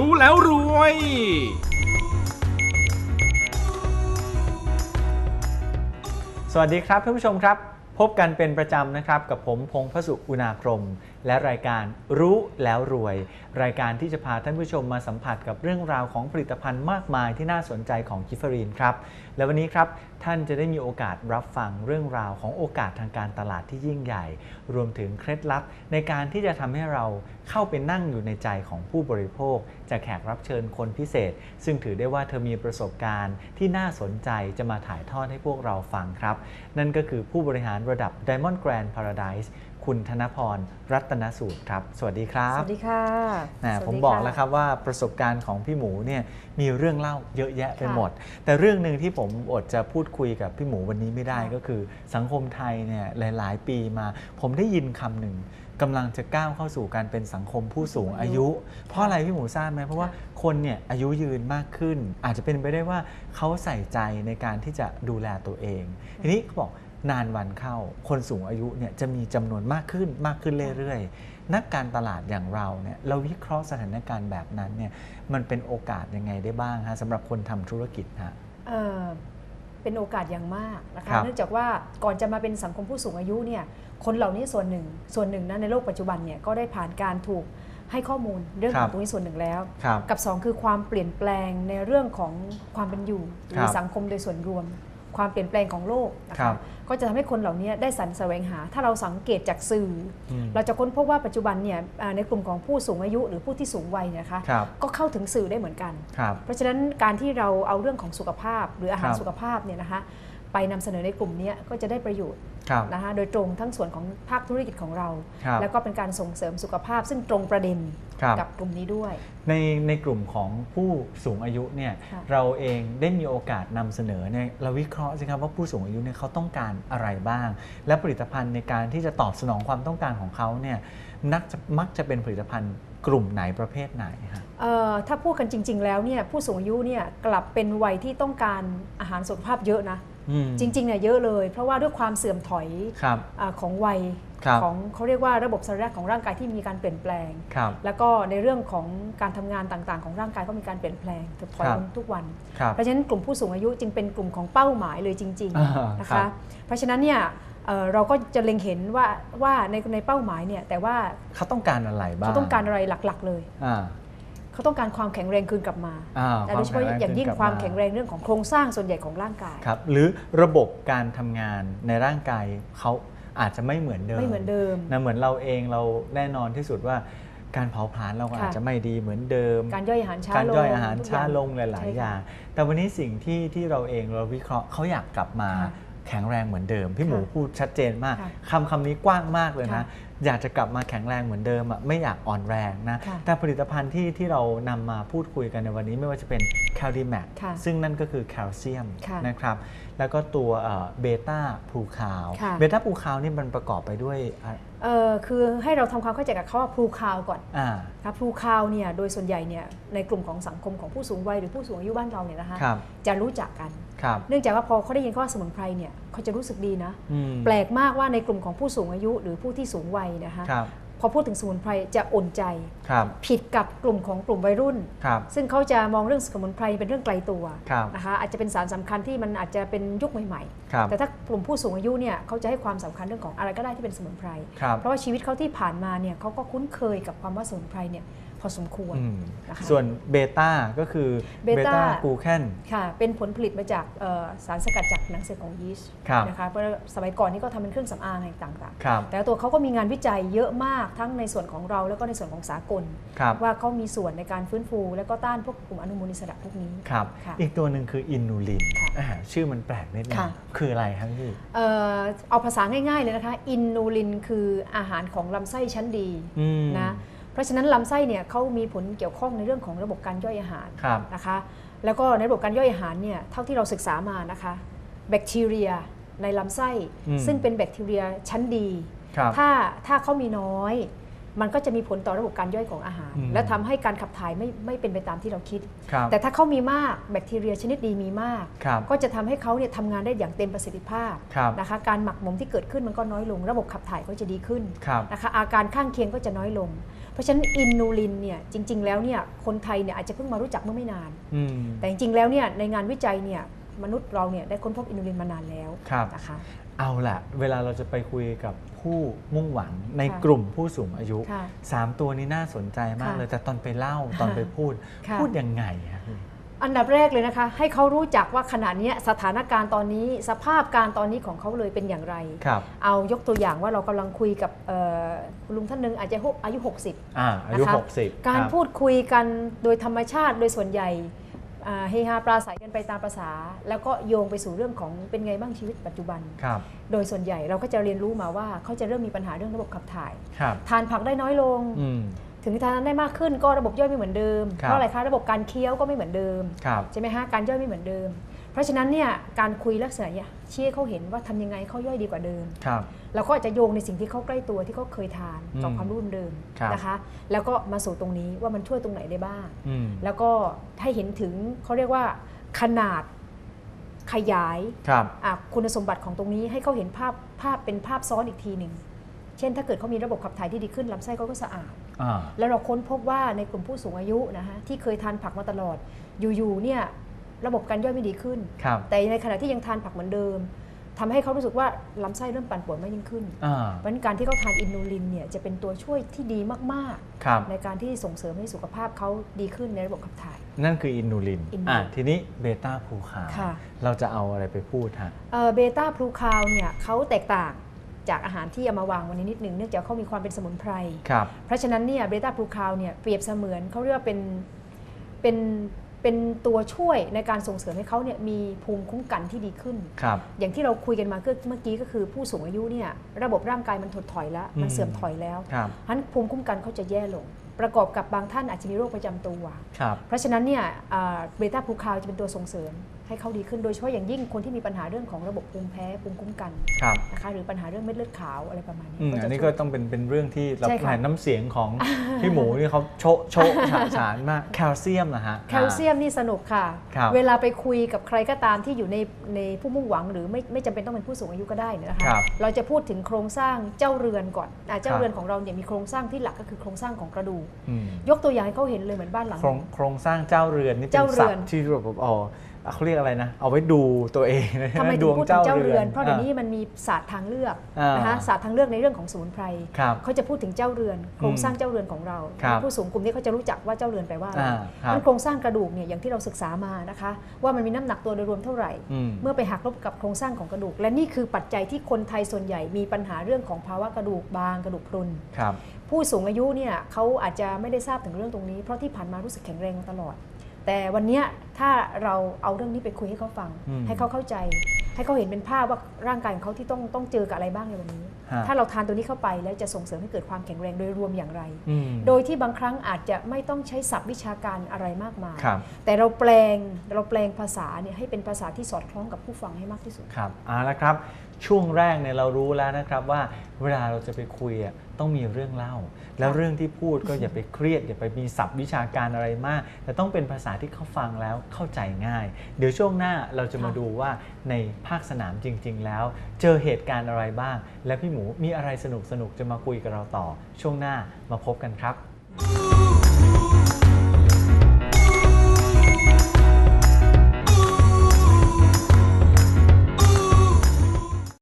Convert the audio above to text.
รู้แล้วรวย สวัสดีครับท่านผู้ชมครับ พบกันเป็นประจำนะครับ กับผมพงพสุอุณาครมและรายการรู้แล้วรวย รายการที่จะพาท่านผู้ชมมาสัมผัสกับเรื่องราวของผลิตภัณฑ์มากมายที่น่าสนใจของกิฟเฟอรีนครับ และวันนี้ครับท่านจะได้มีโอกาสรับฟังเรื่องราวของโอกาสทางการตลาดที่ยิ่งใหญ่ รวมถึงเคล็ดลับในการที่จะทำให้เราเข้าไปนั่งอยู่ในใจของผู้บริโภค จากแขกรับเชิญคนพิเศษ ซึ่งถือได้ว่าเธอมีประสบการณ์ที่น่าสนใจจะมาถ่ายทอดให้พวกเราฟังครับ นั่นก็คือผู้บริหารระดับ Diamond Grand Paradise คุณธนพรรัตนสูตรครับ สวัสดีครับ สวัสดีค่ะนะสวัสดีผมบอกะแล้วครับว่าประสบการณ์ของพี่หมูเนี่ยมีเรื่องเล่าเยอะแยะไปค่ะหมด แต่เรื่องหนึ่งที่ผมอดจะพูดคุยกับพี่หมูวันนี้ไม่ได้ค่ะก็คือ สังคมไทยเนี่ยหลาย ๆ ปีมา ผมได้ยินคำหนึ่งกำลังจะก้าวเข้าสู่การเป็นสังคมผู้สูงอายุ เพราะอะไรพี่หมูทราบไหมเพราะว่าคนเนี่ยอายุยืนมากขึ้น อาจจะเป็นไปได้ว่าเขาใส่ใจในการที่จะดูแลตัวเอง ทีนี้เขาบอก นานวันเข้า คนสูงอายุเนี่ยจะมีจำนวนมากขึ้นมากขึ้นเรื่อยๆ นักการตลาดอย่างเราเนี่ยเราวิเคราะห์สถานการณ์แบบนั้นเนี่ยมันเป็นโอกาสยังไงได้บ้างฮะสำหรับคนทำธุรกิจฮะเอ่อเป็นโอกาสอย่างมากนะครัคะบเนื่องจากว่าก่อนจะมาเป็นสังคมผู้สูงอายุเนี่ยคนเหล่านี้ส่วนหนึ่ง ส่วนหนึ่งนะในโลกปัจจุบันเนี่ยก็ได้ผ่านการถูกให้ข้อมูลเรื่องของตรงนี้ส่วนหนึ่งแล้วครับกับสองคือความเปลี่ยนแปลงในเรื่องของความเป็นอยู่หรือครับสังคมโดยส่วนรวม ความเปลี่ยนแปลงของโลกนะครัคะบก็จะทำให้คนเหล่านี้ได้สรรแสวงหา ถ้าเราสังเกตจากสื่ออม เราจะค้นพบว่าปัจจุบันเนี่ยอ่าในกลุ่มของผู้สูงอายุหรือผู้ที่สูงวัยเนยนะคะ ครับก็เข้าถึงสื่อได้เหมือนกัน ครับ เพราะฉะนั้นการที่เราเอาเรื่องของสุขภาพ หรืออาหารครับ สุขภาพเนี่ยนะคะไปนำเสนอในกลุ่มเนี้ยก็จะได้ประโยชน์ครับนะคะโดยตรงทั้งส่วนของภาคธุรกิจของเรา ครับ แล้วก็เป็นการส่งเสริมสุขภาพซึ่งตรงประเด็น ครับ กับกลุ่มนี้ด้วย ในในกลุ่มของผู้สูงอายุเนี่ยค่ะเราเองได้มีโอกาสนำเสนอเนี่ยเราวิเคราะห์สิครับว่าผู้สูงอายุเนี่ยเขาต้องการอะไรบ้าง และผลิตภัณฑ์ในการที่จะตอบสนองความต้องการของเขาเนี่ยนักจะมักจะเป็นผลิตภัณฑ์กลุ่มไหนประเภทไหนฮะ เอ่อถ้าพูดกันจริง ๆ แล้วเนี่ยผู้สูงอายุเนี่ยกลับเป็นวัยที่ต้องการอาหารสุขภาพเยอะนะ อืมจริงๆเนี่ยเยอะเลย เพราะว่าด้วยความเสื่อมถอยครับ อาของวัยครับ ของเขาเรียกว่าระบบสรีระของร่างกายที่มีการเปลี่ยนแปลงครับแล้วก็ในเรื่องของการทำงานต่างๆ ของร่างกายก็มีการเปลี่ยนแปลงถดถอยครับลงทุกวันครับเพราะฉะนั้นกลุ่มผู้สูงอายุจึงเป็นกลุ่มของเป้าหมายเลยจริงอ่าๆนะครัคะบเพราะฉะนั้นเนี่ยเอ่อเราก็จะเล็งเห็นว่าว่าในในเป้าหมายเนี่ยแต่ว่าเขาต้องการอะไรบ้างเขาต้องการอะไรหลักๆเลยอ่าเขาต้องการความแข็งแรงคืนกลับมาอ่าแต่โดยเฉพาะอย่างยิ่งขึ้นกลับความแข็งแรงเรื่องของโครงสร้างส่วนใหญ่ของร่างกายครับหรือระบบการทำงานในร่างกายเขา อาจจะไม่เหมือนเดิมไม่เหมือนเดิมนะเหมือนเราเองเราแน่นอนที่สุดว่าการเผาผลาญเราก็ค่ะอาจจะไม่ดีเหมือนเดิม การย่อยอาหารช้าการลงย่อยอาหารทุกช้าย่ลงหลายใช่ๆอย่าง แต่วันนี้สิ่งที่ที่เราเองเราวิเคราะห์เขาอยากกลับมาค่ะ แข็งแรงเหมือนเดิม พี่หมูค่ะพูดชัดเจนมากค่ะคำคำนี้กว้างมากเลยนะค่ะอยากจะกลับมาแข็งแรงเหมือนเดิมอะไม่อยากอ่อนแรงนะค่ะแต่ผลิตภัณฑ์ที่ที่เรานำมาพูดคุยกันในวันนี้ไม่ว่าจะเป็นแคลดิแมกค่ะซึ่งนั่นก็คือแคลเซียมค่ะนะครับแล้วก็ตัวเบต้าพลูคาวค่ะเบต้าพลูคาวนี่มันประกอบไปด้วยอะเอ่อคือให้เราทำความเข้าใจกับเขาว่าพลูคาวก่อนอ่าครับพลูคาวเนี่ยโดยส่วนใหญ่เนี่ยในกลุ่มของสังคมของผู้สูงวัยหรือผู้สูงอายุบ้านเราเนี่ยนะคะครับจะรู้จักกันครับ เนื่องจากว่าพอเขาได้ยินคำว่าสมุนไพรเนี่ยเขาจะรู้สึกดีนะอืมแปลกมากว่าในกลุ่มของผู้สูงอายุหรือผู้ที่สูงวัยนะคะครับพอพูดถึงสมุนไพรจะอุ่นใจครับผิดกับกลุ่มของกลุ่มวัยรุ่นครับซึ่งเขาจะมองเรื่องสมุนไพรเป็นเรื่องไกลตัวครับนะคะอาจจะเป็นสารสำคัญที่มันอาจจะเป็นยุคใหม่ครับๆแต่ถ้ากลุ่มผู้สูงอายุเนี่ยเขาจะให้ความสำคัญเรื่องของอะไรก็ได้ที่เป็นสมุนไพรครับเพราะว่าชีวิตเขาที่ผ่านมาเนี่ยเขาก็คุ้นเคยกับความว่าสมุนไพรเนี่ย พอสมควรอืมนะคะส่วนเบต้าก็คือเบต้ากลูแคนค่ะเป็นผลผลิตมาจากเอ่อสารสกัดจากหนังสือของยีสต์ครับนะคะเพราะสมัยก่อนนี่ก็ทำเป็นเครื่องสำอางอะไรต่างครับๆแต่ตัวเขาก็มีงานวิจัยเยอะมากทั้งในส่วนของเราแล้วก็ในส่วนของสากลครับว่าเขามีส่วนในการฟื้นฟู และก็ต้านพวกกลุ่มอนุมูลอิสระพวกนี้ครับค่ะอีกตัวหนึ่งคืออินูลินค่ะอ่าชื่อมันแปลกนิดนึงค่ะคืออะไรครับพี่เอ่อเอาภาษาง่ายๆเลยนะคะอินนูลินคืออาหารของลำไส้ชั้นดีอืมนะ เพราะฉะนั้นลำไส้เนี่ยเขามีผลเกี่ยวข้องในเรื่องของระบบการย่อยอาหารครับนะคะ แล้วก็ในระบบการย่อยอาหารเนี่ยเท่าที่เราศึกษามานะคะแบคทีเรียในลำไส้ อืมซึ่งเป็นแบคทีเรียชั้นดี ครับถ้าถ้าเขามีน้อย มันก็จะมีผลต่อระบบการย่อยของอาหารอืมและทำให้การขับถ่ายไม่ไม่เป็นไปตามที่เราคิดครับแต่ถ้าเขามีมากแบคทีเรียชนิดดีมีมากครับก็จะทำให้เขาเนี่ยทำงานได้อย่างเต็มประสิทธิภาพครับนะคะการหมักหมมที่เกิดขึ้นมันก็น้อยลง ระบบขับถ่ายก็จะดีขึ้นครับนะคะอาการข้างเคียงก็จะน้อยลง เพราะฉะนั้นอินูลินเนี่ยจริง ๆ แล้วเนี่ยคนไทยเนี่ยอาจจะเพิ่งมารู้จักเมื่อไม่นานอืมแต่จริงๆแล้วเนี่ยในงานวิจัยเนี่ยมนุษย์เราเนี่ยได้ค้นพบอินูลินมานานแล้วครับนะคะ เอาล่ะเวลาเราจะไปคุยกับผู้มุ่งหวังในค่ะกลุ่มผู้สูงอายุ ค่ะสามตัวนี้น่าสนใจมากค่ะเลย แต่ตอนไปเล่าตอนไปพูด ค่ะ พูดยังไงอะพี่อันดับแรกเลยนะคะ ให้เขารู้จักว่าขณะเนี้ยสถานการณ์ตอนนี้ สภาพการตอนนี้ของเขาเลยเป็นอย่างไร ครับเอายกตัวอย่างว่าเรากำลังคุยกับเอ่อคุณลุงท่านหนึ่งอาจจะหกอายุ 60 อ่าอายุ นะคะ 60 การคบพูดคุยกันโดยธรรมชาติโดยส่วนใหญ่อ่า เฮฮาปราศัยกันไปตามประษา แล้วก็โยงไปสู่เรื่องของเป็นไงบ้างชีวิตปัจจุบันครับโดยส่วนใหญ่เราก็จะเรียนรู้มาว่าเขาจะเริ่มมีปัญหาเรื่องระบบขับถ่ายครับทานผักได้น้อยลงอืมถึงทานได้มากขึ้นก็ระบบย่อยไม่เหมือนเดิมครับเพราะอะไรคะระบบการเคี้ยวก็ไม่เหมือนเดิมครับใช่ไหมฮะการย่อยไม่เหมือนเดิม เพราะฉะนั้นเนี่ยการคุยลักษณะเนี่ยชี้ให้เขาเห็นว่าทำยังไงเขาย่อยดีกว่าเดิมครับเราก็อาจจะโยงในสิ่งที่เขาใกล้ตัวที่เขาเคยทานกับอืมความรู้เดิมครับๆนะคะ แล้วก็มาสู่ตรงนี้ว่ามันช่วยตรงไหนได้บ้างอืมแล้วก็ให้เห็นถึงเขาเรียกว่าขนาดขยายครับอะคุณสมบัติของตรงนี้ให้เขาเห็นภาพภาพเป็นภาพซ้อนอีกทีหนึ่งเช่น ถ้าเกิดเขามีระบบขับถ่ายที่ดีขึ้นลำไส้เขาก็สะอาดอ่าแล้วเราค้นพบว่าในกลุ่มผู้สูงอายุนะคะที่เคยทานผักมาตลอดอยู่ๆเนี่ย ระบบการย่อยไม่ดีขึ้น ครับแต่ในขณะที่ยังทานผักเหมือนเดิมทำให้เขารู้สึกว่าลำไส้เริ่มปั่นป่วนมากยิ่งขึ้น อ่า เพราะฉะนั้นการที่เขาทานอินูลินเนี่ยจะเป็นตัวช่วยที่ดีมากครับ ๆ ในการที่ส่งเสริมให้สุขภาพเขาดีขึ้นในระบบขับถ่าย นั่นคืออินูลินอินูลินอ่าทีนี้เบต้าภูคาวค่ะ เราจะเอาอะไรไปพูดฮะเบต้าพลูคาวเนี่ยเขาแตกต่างจากอาหารที่เอามาวางวันนี้นิดหนึ่งเนื่องจากเขามีความเป็นสมุนไพร ครับ เพราะฉะนั้นเนี่ยเบต้าพลูคาวเนี่ยเปรียบเสมือนเขาเรียกว่าเป็นเป็น เป็นตัวช่วยในการส่งเสริมให้เขาเนี่ยมีภูมิคุ้มกันที่ดีขึ้น ครับ อย่างที่เราคุยกันมาเมื่อกี้ก็คือผู้สูงอายุเนี่ยระบบร่างกายมันถดถอยแล้ว มันอืมเสื่อมถอยแล้วครับฉะนั้นภูมิคุ้มกันเขาจะแย่ลง ประกอบกับบางท่านอาจจะมีโรคประจำตัว ครับ เพราะฉะนั้นเนี่ยเบต้าพูคาวจะเป็นตัวส่งเสริม ให้เขาดีขึ้นโดยเฉพาะอย่างยิ่งคนที่มีปัญหาเรื่องของระบบภูมิแพ้ภูมิคุ้มกันครับนะคะหรือปัญหาเรื่องเม็ดเลือดขาวอะไรประมาณนี้อืมจะอันนี้ช่ก็วยต้องเป็นเป็นเรื่องที่เราใช่ค่ะเห็นน้ำเสียงของพี่หมูนี่เขาโชะโชะฉาฉานมากแคลเซียมนะฮะแคลเซียมนี่สนุกค่ะครับเวลาไปคุยกับใครก็ตามที่อยู่ในในผู้มุ่งหวังหรือไม่ไม่จำเป็นต้องเป็นผู้สูงอายุก็ได้เนยนะคะครับเราจะพูดถึงโครงสร้างเจ้าเรือนก่อนอะเจ้าครับเรือนของเราเนี่ยมีโครงสร้างที่หลักก็คือโครงสร้างของกระดูกอืมยกตัวอย่างให้เขาเห็นเลยเหมือนบ้านหลังโครงโครงสร้างเจ้าเรือนนี่เป็นเจ้าเรืศัพอนท์ที่แบบอ๋อ เขาเรียกอะไรนะ เอาไว้ดูตัวเองนะทำไมดถึงวงพูดถึงเจ้าเจ้าเรืเรืออนนเพราะเดี๋ยวนี้มันมีศาสตร์ทางเลือกอ่านนะคะศาสตร์ทางเลือกในเรื่องของสมุนไพรครับเขาจะพูดถึงเจ้าเรือน โครงสร้างเจ้าเรือนของเราครับผู้สูงกลุ่มนี้เขาจะรู้จักว่าเจ้าเรือนแปลว่าอะไรอ่าครับมันโครงสร้างกระดูกเนี่ยอย่างที่เราศึกษามานะคะ ว่ามันมีน้ำหนักตัวโดยรวมเท่าไหร่อืมเมื่อไปหักลบกับโครงสร้างของกระดูก และนี่คือปัจจัยที่คนไทยส่วนใหญ่มีปัญหาเรื่องของภาวะกระดูกบางกระดูกพรุนครับผู้สูงอายุเนี่ยเขาอาจจะไม่ได้ทราบถึงเรื่องตรงนี้ เพราะที่ผ่านมารู้สึกแข็งแรงมาตลอด แต่วันเนี้ยถ้าเราเอาเรื่องนี้ไปคุยให้เขาฟังอืมให้เขาเข้าใจ ให้เขาเห็นเป็นภาพว่าร่างกายของเขาที่ต้องต้องเจอกับอะไรบ้างในวันนี้ฮะถ้าเราทานตัวนี้เข้าไปแล้วจะส่งเสริมให้เกิดความแข็งแรงโดยรวมอย่างไรอืมโดยที่บางครั้งอาจจะไม่ต้องใช้ศัพท์วิชาการอะไรมากมายครับแต่เราแปลงเราแปลงภาษาเนี่ยให้เป็นภาษาที่สอดคล้องกับผู้ฟังให้มากที่สุดครับเอาละครับ ช่วงแรกเนี่ยเรารู้แล้วนะครับว่าเวลาเราจะไปคุยอะต้องมีเรื่องเล่า แล้วเรื่องที่พูดก็อย่าไปเครียดอย่าไปมีศัพท์วิชาการอะไรมาก แต่ต้องเป็นภาษาที่เขาฟังแล้วเข้าใจง่าย เดี๋ยวช่วงหน้าเราจะมาดูว่าในภาคสนามจริง ๆ แล้ว เจอเหตุการณ์อะไรบ้าง และพี่หมูมีอะไรสนุกๆจะมาคุยกับเราต่อ ช่วงหน้ามาพบกันครับ